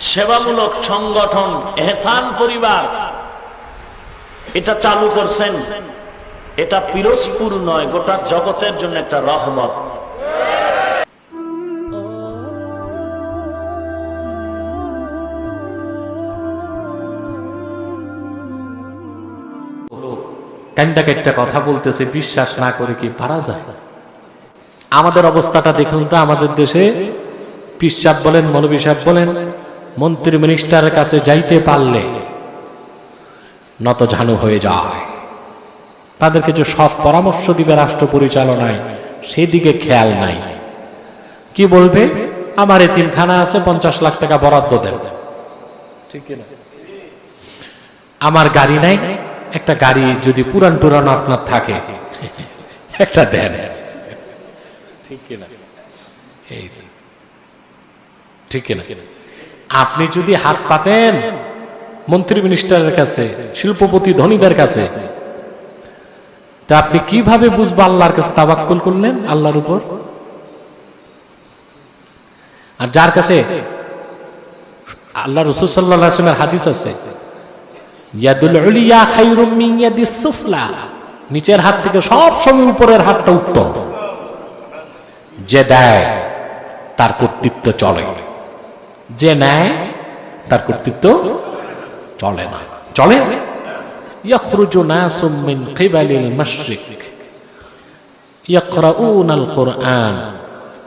সেবামূলক সংগঠন, এহসান পরিবার, এটা চালু করছেন। এটা পিরোজপুর নয়, গোটা জগতের জন্য একটা রহমত। কান্ডা কথা বলতেছে, বিশ্বাস না করে কি পারা যায়? আমাদের অবস্থাটা দেখুন তো, আমাদের দেশে পিসাব বলেন মৌলবী বলেন মন্ত্রী মিনিস্টারের কাছে যাইতে পারলে নত ঝানু হয়ে যায়। তাদের কিছু সৎ পরামর্শ দিবে রাষ্ট্র পরিচালনায়, সেদিকে খেয়াল নাই। কি বলবে? আমার এতিমখানা আছে, পঞ্চাশ লাখ টাকা বরাদ্দ দেন। ঠিক আমার গাড়ি নাই, একটা গাড়ি যদি পুরান টুরান আপনার থাকে, একটা দেন। ঠিক কিনা? ঠিক কিনা? আপনি যদি হাত পাতেন, মন্ত্রী মিনিস্টারের কাছে, শিল্পপতি ধনীদের কাছে, তা আপনি কীভাবে বুঝব আল্লাহর কাছে তাবাক্কুল করলেন, আল্লাহর উপর? আর যার কাছে, আল্লাহ রসুল সাল্লাহ হাদিস আছে নিচের হাত থেকে সব সময় উপরের হাতটা উত্তম। যে দেয়, তার কর্তৃত্ব চলে। যে নেয় তার কর্তৃত্ব চলে না চলে يخرج ناس من قبل المشرق يقرؤون القرآن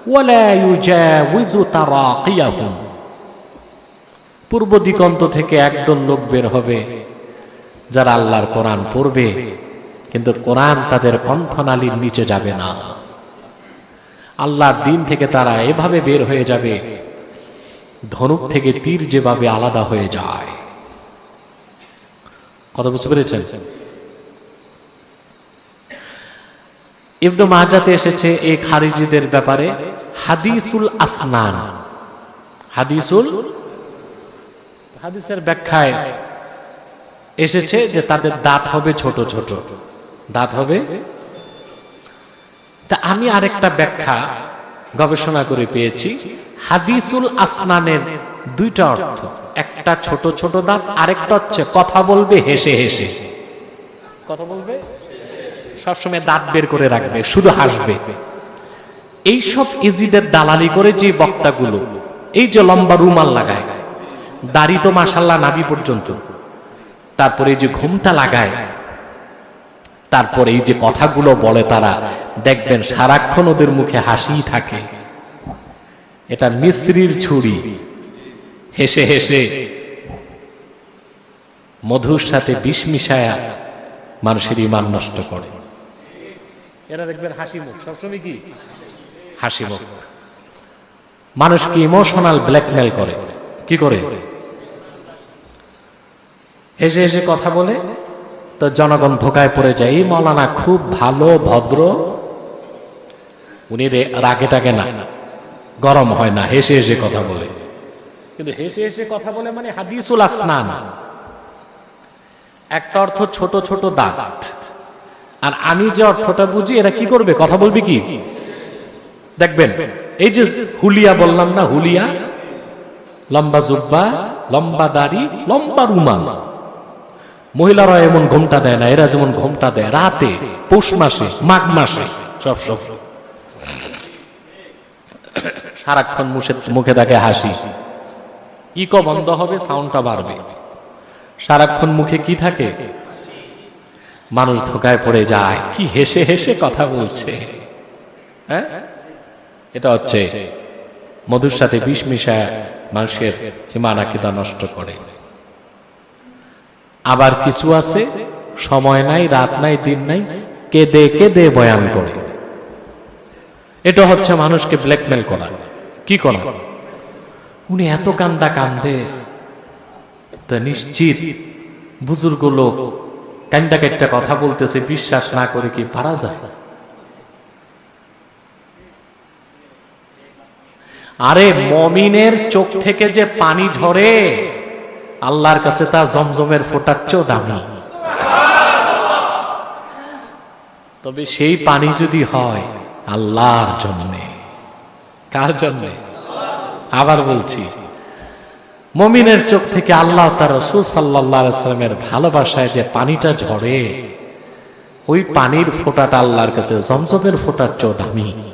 ولا يجاوز تراقيهم পূর্ব দিগন্ত থেকে একদল লোক বের হবে যারা আল্লাহর কোরআন পড়বে কিন্তু কোরআন তাদের কণ্ঠনালীর নিচে যাবে না আল্লাহর দিন থেকে তারা এভাবে বের হয়ে যাবে ধনুক থেকে তীর যেভাবে আলাদা হয়ে যায়। কথা বুঝতে পেরেছেন? ইবনু মাজাতে এসেছে এই খারিজিদের ব্যাপারে হাদিসুল আসনান। হাদিসুল হাদিসের ব্যাখ্যায় এসেছে যে তাদের দাঁত হবে ছোট ছোট। দাঁত হবে? তা আমি আরেকটা ব্যাখ্যা গবেষণা করে পেয়েছি। হাদিসুল আসনানের দুইটা অর্থ। একটা ছোট ছোট দাঁত, আরেকটা হচ্ছে কথা বলবে, হেসে হেসে। কথা বলবে? সবসময় দাঁত বের করে রাখবে, শুধু হাসবে। এইসব ইজিদের দালালি করে যে বক্তাগুলো, এই যে লম্বা রুমাল লাগায়, দাড়ি তো মাসাল্লাহ নাবি পর্যন্ত। তারপরে এই যে ঘুমটা লাগায়, তারপরে এই যে কথাগুলো বলে তারা, দেখবেন সারাক্ষণ ওদের মুখে হাসি থাকে। এটা মিস্ত্রির ছুরি। হেসে হেসে মধুর সাথে বিষ মিশায়া মানুষের ইমান নষ্ট করে। এরা দেখবেন হাসি মুখ সবসময় কি? হাসি মুখ। মানুষকে ইমোশনাল ব্ল্যাকমেল করে? কি করে? হেসে হেসে কথা বলে তো জনগণ ধোকায় পড়ে যায় এই মৌলানা খুব ভালো ভদ্র। উনি রাগে টাগে না। গরম হয় না, হেসে হেসে কথা বলে। কিন্তু হেসে হেসে কথা বলে মানে হাদিসুল আসনান। একটা অর্থ ছোট ছোট দাঁত। আর আমি যে অর্থটা বুঝি, এরা কি করবে? কথা বলবি কি? দেখবেন, এই যে হুলিয়া বললাম না, হুলিয়া? লম্বা জুব্বা, লম্বা দাড়ি, লম্বা রুমাল। মহিলারা এমন ঘোমটা দেয় না, এরা যেমন ঘোমটা দেয়। রাতে, পৌষ মাসে, মাঘ মাসে, সব সব। সারাক্ষণ মুখে মুখে থাকে হাসি। ইকো বন্ধ হবে, সাউন্ডটা বাড়বে। সারাক্ষণ মুখে কি থাকে? মানুষ ধোকায় পড়ে যায়। কি হেসে হেসে কথা বলছে। হ্যাঁ? এটা হচ্ছে মধুর সাথে বিষ মিশায় মানুষের ইমান আকিদা নষ্ট করে। আবার কিছু আছে, সময় নাই, রাত নাই, দিন নাই, কেঁদে কেঁদে বয়ান করে। এটা হচ্ছে মানুষকে ব্ল্যাকমেল করা। কি করা? উনি এত কান্দা কান্দে, তো নিশ্চিত বুজুর্গ লোক কান্দা কান্দা কথা বলতেছে, বিশ্বাস না করে কি পারা যায়? আরে মমিনের চোখ থেকে যে পানি ঝরে, আল্লাহর কাছে তা জমজমের ফোটার চেয়েও দামি। তবে সেই পানি যদি হয় আল্লাহর জন্যে। কার জন্যে? আবার বলছি, মমিনের চোখ থেকে আল্লাহ তার রসুল সাল্লাহামের ভালোবাসায় যে পানিটা ঝরে, ওই পানির ফোটাটা আল্লাহর কাছে, জমজমের ফোটার চোখ দামি।